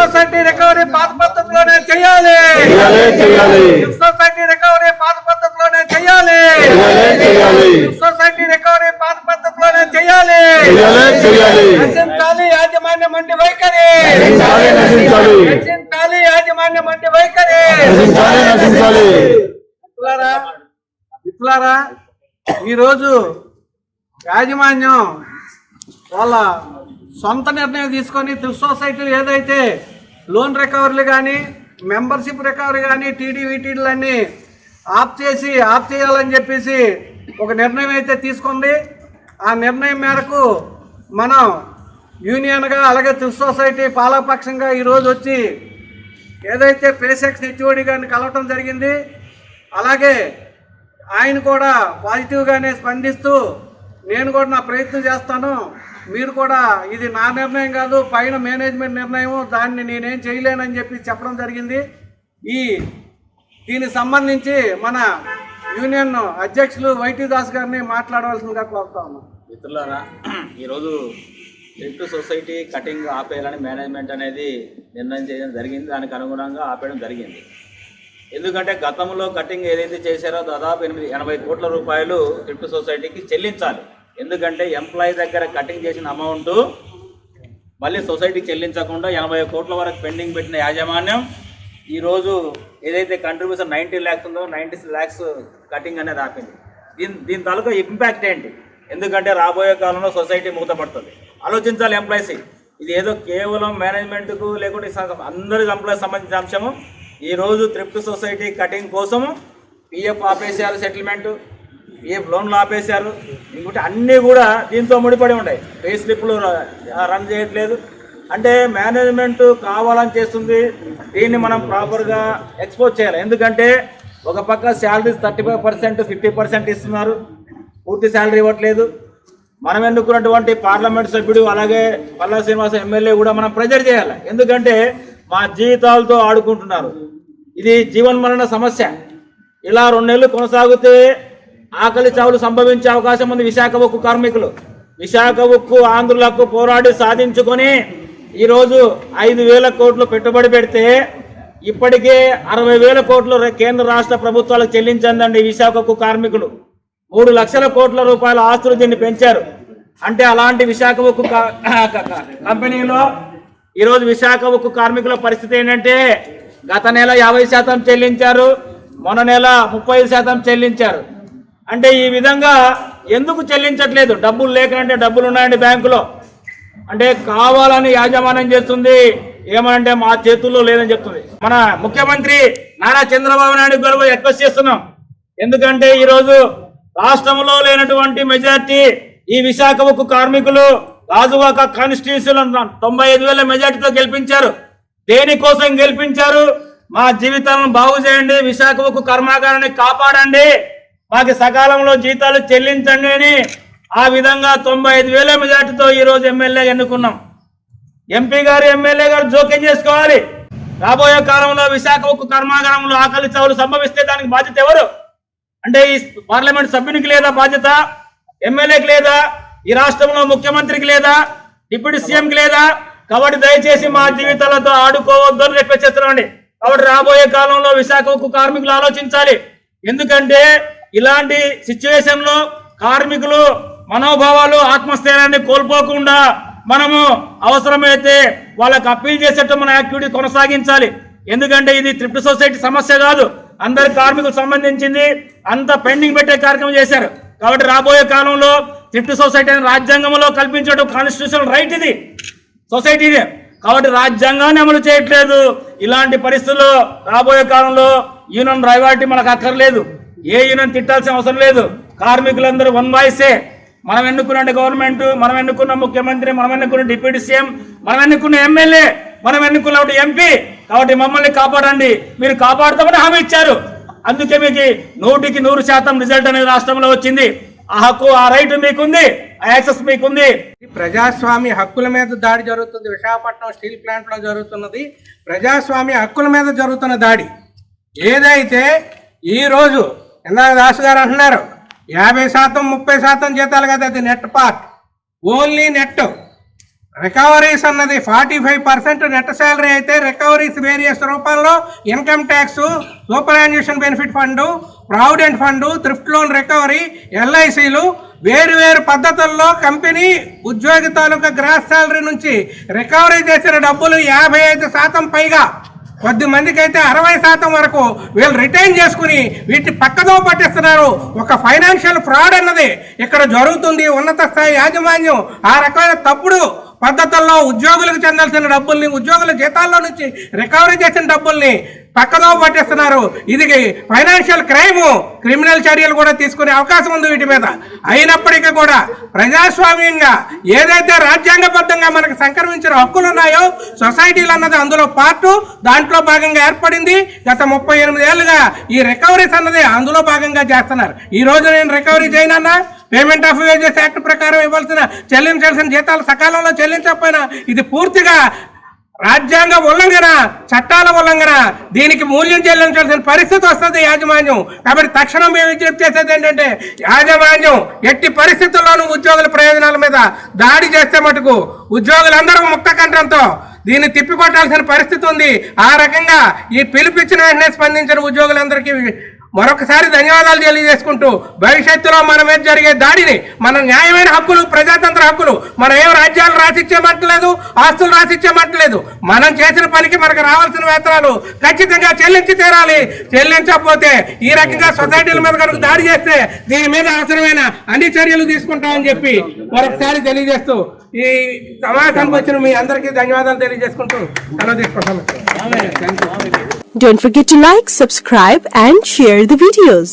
Society recovery పాత పద్ధతిలోనే చేయాలి. సొసైటీ రికవరీ పాత పద్ధతిలోనే చేయాలి. సొసైటీ రికవరీ పాత పద్ధతిలోనే చేయాలి. నశించాలి యాజమాన్య మండి వైఖరి. నశించాలి యాజమాన్య మండి వైఖరి. మిత్రులారా మిత్రులారా ఈరోజు యాజమాన్యం వాళ్ళ సొంత నిర్ణయం తీసుకొని త్రిస్ సొసైటీలు ఏదైతే లోన్ రికవరీలు కానీ మెంబర్షిప్ రికవరీ కానీ టీడీవీటీలన్నీ ఆఫ్ చేసి ఆఫ్ చేయాలని చెప్పేసి ఒక నిర్ణయం అయితే తీసుకుంది ఆ నిర్ణయం మేరకు మనం యూనియన్గా అలాగే త్రిస్ సొసైటీ పాలపక్షంగా ఈరోజు వచ్చి ఏదైతే పేసెక్స్ హెచ్ఓడి గారిని కలవటం జరిగింది అలాగే ఆయన కూడా పాజిటివ్గానే స్పందిస్తూ నేను కూడా నా ప్రయత్నం చేస్తాను. మీరు కూడా ఇది నా నిర్ణయం కాదు పైన మేనేజ్మెంట్ నిర్ణయం దాన్ని నేనేం చేయలేనని చెప్పి చెప్పడం జరిగింది. ఈ దీనికి సంబంధించి మన యూనియన్ అధ్యక్షులు వైటీ దాస్ గారిని మాట్లాడవలసిందిగా కోరుతా ఉన్నాం. మిత్రులారా ఈరోజు లిఫ్ట్ సొసైటీ కటింగ్ ఆపేయాలని మేనేజ్మెంట్ అనేది నిర్ణయం చేయడం జరిగింది. దానికి అనుగుణంగా ఆపేయడం జరిగింది. ఎందుకంటే గతంలో కటింగ్ ఏదైతే చేశారో దాదాపు ఎనిమిది ఎనభై కోట్ల రూపాయలు లిఫ్ట్ సొసైటీకి చెల్లించాలి. ఎందుకంటే ఎంప్లాయీ దగ్గర కటింగ్ చేసిన అమౌంట్ మళ్ళీ సొసైటీకి చెల్లించకుండా ఎనభై కోట్ల వరకు పెండింగ్ పెట్టిన యాజమాన్యం ఈరోజు ఏదైతే కంట్రిబ్యూషన్ నైంటీ ల్యాక్స్ ఉందో నైంటీ ల్యాక్స్ కటింగ్ అనేది ఆపింది. దీని దీని తాలూకా ఇంపాక్ట్ ఏంటి? ఎందుకంటే రాబోయే కాలంలో సొసైటీ మూతపడుతుంది. ఆలోచించాలి ఎంప్లాయీస్ ఇది ఏదో కేవలం మేనేజ్మెంట్కు లేకుంటే అందరి ఎంప్లాయీస్ సంబంధించిన అంశము. ఈరోజు థ్రిఫ్ట్ సొసైటీ కటింగ్ కోసము పిఎఫ్ ఆపేసారు సెటిల్మెంట్ ఏ లోన్లు ఆపేశారు? ఇంకోటి అన్నీ కూడా దీంతో ముడిపడి ఉన్నాయి పే స్లిప్లు రన్ చేయట్లేదు. అంటే మేనేజ్మెంట్ కావాలని చేస్తుంది. దీన్ని మనం ప్రాపర్గా ఎక్స్పోజ్ చేయాలి. ఎందుకంటే ఒక పక్క salaries thirty five percent fifty percent ఇస్తున్నారు. పూర్తి శాలరీ ఇవ్వట్లేదు. మనం ఎన్నుకున్నటువంటి పార్లమెంట్ సభ్యుడు అలాగే పల్లా శ్రీనివాస ఎమ్మెల్యే కూడా మనం ప్రెజర్ చేయాలి. ఎందుకంటే మా జీవితాలతో ఆడుకుంటున్నారు. ఇది జీవన్మరణ సమస్య. ఇలా రెండు నెలలు కొనసాగితే ఆకలి చావులు సంభవించే అవకాశం ఉంది విశాఖ ఉక్కు కార్మికులు. విశాఖ ఉక్కు ఆంధ్రులకు పోరాడి సాధించుకొని ఈరోజు ఐదు వేల కోట్లు పెట్టుబడి పెడితే ఇప్పటికే అరవై వేల కోట్లు కేంద్ర రాష్ట్ర ప్రభుత్వాలకు చెల్లించిందండి విశాఖ ఉక్కు కార్మికులు. మూడు లక్షల కోట్ల రూపాయల ఆస్తులు దీన్ని పెంచారు. అంటే అలాంటి విశాఖ ఉక్కు కంపెనీలో ఈరోజు విశాఖ ఉక్కు కార్మికుల పరిస్థితి ఏంటంటే గత నెల యాభై శాతం చెల్లించారు మొన్న నెల ముప్పై శాతం చెల్లించారు. అంటే ఈ విధంగా ఎందుకు చెల్లించట్లేదు? డబ్బులు లేకనంటే డబ్బులు ఉన్నాయండి బ్యాంకులో. అంటే కావాలని యాజమాన్యం చేస్తుంది. ఏమనంటే మా చేతుల్లో లేదని చెప్తుంది. మన ముఖ్యమంత్రి నారా చంద్రబాబు నాయుడు గొడవ రిక్వెస్ట్ చేస్తున్నాం. ఎందుకంటే ఈరోజు రాష్ట్రంలో లేనటువంటి మెజార్టీ ఈ విశాఖ ఉక్కు కార్మికులు రాజువాక కాన్స్టిట్యూషన్ తొంభై ఐదు వేల మెజార్టీతో గెలిపించారు. దేనికోసం గెలిపించారు? మా జీవితాలను బాగు చేయండి. విశాఖ ఉక్కు కర్మాగారాన్ని కాపాడండి. మాకు సకాలంలో జీతాలు చెల్లించండి అని ఆ విధంగా తొంభై ఐదు వేల మెజార్టీతో ఈరోజు ఎమ్మెల్యే ఎన్నుకున్నాం. ఎంపీ గారు ఎమ్మెల్యే గారు జోక్యం చేసుకోవాలి. రాబోయే కాలంలో విశాఖ ఉక్కు కర్మాగారంలో ఆకలి చవులు సంభవిస్తే దానికి బాధ్యత ఎవరు? అంటే ఈ పార్లమెంట్ సభ్యునికి లేదా బాధ్యత? ఎమ్మెల్యేకి లేదా? ఈ రాష్ట్రంలో ముఖ్యమంత్రికి లేదా? డిప్యూటీ సీఎంకి లేదా? కాబట్టి దయచేసి మా జీవితాలతో ఆడుకోవద్దు అని రిక్వెస్ట్ చేస్తున్నామండి. కాబట్టి రాబోయే కాలంలో విశాఖ ఉక్కు కార్మికులు ఆలోచించాలి. ఎందుకంటే ఇలాంటి సిచ్యువేషన్లో కార్మికులు మనోభావాలు ఆత్మస్థైర్యాన్ని కోల్పోకుండా మనము అవసరమైతే వాళ్ళకి అప్పీల్ చేసేట్టు మన యాక్టివిటీ కొనసాగించాలి. ఎందుకంటే ఇది త్రిప్ట్ సొసైటీ సమస్య కాదు. అందరి కార్మికులకు సంబంధించింది అంత పెండింగ్ పెట్టే కార్యక్రమం చేశారు. కాబట్టి రాబోయే కాలంలో త్రిప్ట్ సొసైటీ అనే రాజ్యాంగంలో కల్పించడం కాన్స్టిట్యూషన్ రైట్ ఇది. సొసైటీనే కాబట్టి రాజ్యాంగాన్ని అమలు చేయట్లేదు. ఇలాంటి పరిస్థితుల్లో రాబోయే కాలంలో యూనియన్ రైవాలిటీ మనకు అక్కర్లేదు. ఏ యూనియన్ తిట్టాల్సిన అవసరం లేదు. కార్మికులందరూ వన్ వాయిసే. మనం ఎన్నుకున్న గవర్నమెంట్ మనం ఎన్నుకున్న ముఖ్యమంత్రి మనం ఎన్నుకున్న డిప్యూటీ సీఎం మనం ఎన్నుకున్న ఎమ్మెల్యే మనం ఎన్నుకున్న ఎంపీ. కాబట్టి మమ్మల్ని కాపాడండి. మీరు కాపాడుతామని హామీ ఇచ్చారు. అందుకే మీకు నూటికి నూరు శాతం రిజల్ట్ అనేది రాష్ట్రంలో వచ్చింది. ఆ హక్కు ఆ రైట్ మీకుంది. ఆ యాక్సెస్ మీకుంది. ఈ ప్రజాస్వామ్య హక్కుల మీద దాడి జరుగుతుంది. విశాఖపట్నం స్టీల్ ప్లాంట్లో జరుగుతున్నది. ప్రజాస్వామ్య హక్కుల మీద జరుగుతున్న దాడి. ఏదైతే ఈ రోజు ఇందాక దాస్ గారు అంటున్నారు యాభై శాతం ముప్పై శాతం జీతాలు కదా అది net part. Only net. Recoveries అన్నది forty five percent net salary అయితే రికవరీస్ వేరియస్ రూపాల్లో income tax superannuation benefit fund provident fund thrift loan recovery ఎల్ఐసీలు వేరు వేరు పద్ధతుల్లో కంపెనీ ఉద్యోగి తాలూకా గ్రాస్ శాలరీ నుంచి రికవరీ చేసిన డబ్బులు యాభై ఐదు శాతం పైగా. కొద్ది మందికి అయితే అరవై శాతం వరకు వీళ్ళు రిటైన్ చేసుకుని వీటిని పక్కదో పట్టిస్తున్నారు. ఒక ఫైనాన్షియల్ ఫ్రాడ్ అన్నది ఇక్కడ జరుగుతుంది. ఉన్నత స్థాయి యాజమాన్యం ఆ రకమైన తప్పుడు పద్ధతుల్లో ఉద్యోగులకు చెందాల్సిన డబ్బుల్ని ఉద్యోగుల జీతాల్లో నుంచి రికవరీ చేసిన డబ్బుల్ని పక్కదో పట్టేస్తున్నారు. ఇది ఫైనాన్షియల్ క్రైమ్ క్రిమినల్ చర్యలు కూడా తీసుకునే అవకాశం ఉంది వీటి మీద. అయినప్పటికీ కూడా ప్రజాస్వామ్యంగా ఏదైతే రాజ్యాంగబద్ధంగా మనకు సంక్రమించిన హక్కులు ఉన్నాయో సొసైటీలు అన్నది అందులో పార్టు దాంట్లో భాగంగా ఏర్పడింది. గత ముప్పై ఎనిమిది ఏళ్ళుగా ఈ రికవరీస్ అన్నది అందులో భాగంగా చేస్తున్నారు. ఈ రోజు నేను రికవరీ చేయనన్నా పేమెంట్ ఆఫ్ వేజెస్ యాక్ట్ ప్రకారం ఇవ్వాల్సిన చెల్లించాల్సిన జీతాలు సకాలంలో చెల్లించకపోయినా ఇది పూర్తిగా రాజ్యాంగ ఉల్లంఘన చట్టాల ఉల్లంఘన దీనికి మూల్యం చెల్లించాల్సిన పరిస్థితి వస్తుంది యాజమాన్యం. కాబట్టి తక్షణం మేము విజ్ఞప్తి చేసేది ఏంటంటే యాజమాన్యం ఎట్టి పరిస్థితుల్లోనూ ఉద్యోగుల ప్రయోజనాల మీద దాడి చేస్తే మటుకు ఉద్యోగులందరూ ముక్త కంఠంతో దీన్ని తిప్పికొట్టాల్సిన పరిస్థితి ఉంది. ఆ రకంగా ఈ పిలుపిచ్చిన వెంటనే స్పందించిన ఉద్యోగులందరికీ మరొకసారి ధన్యవాదాలు తెలియజేసుకుంటూ భవిష్యత్తులో మన మీద జరిగే దాడిని మన న్యాయమైన హక్కులు ప్రజాతంత్ర హక్కులు మనం ఏం రాజ్యాలు రాసిచ్చేమంటలేదు ఆస్తులు రాసిచ్చేమంటలేదు మనం చేసిన పనికి మనకు రావాల్సిన వేతనాలు ఖచ్చితంగా చెల్లించి తీరాలి. చెల్లించకపోతే ఈ రకంగా సొసైటీల మీద కనుక దాడి చేస్తే దీని మీద అవసరమైన అన్ని చర్యలు తీసుకుంటామని చెప్పి మరొకసారి తెలియజేస్తూ ఈ సమావేశానికి వచ్చిన మీ అందరికీ ధన్యవాదాలు తెలియజేసుకుంటూ సెలవు తీసుకుంటాను Don't forget to like, subscribe and share the videos.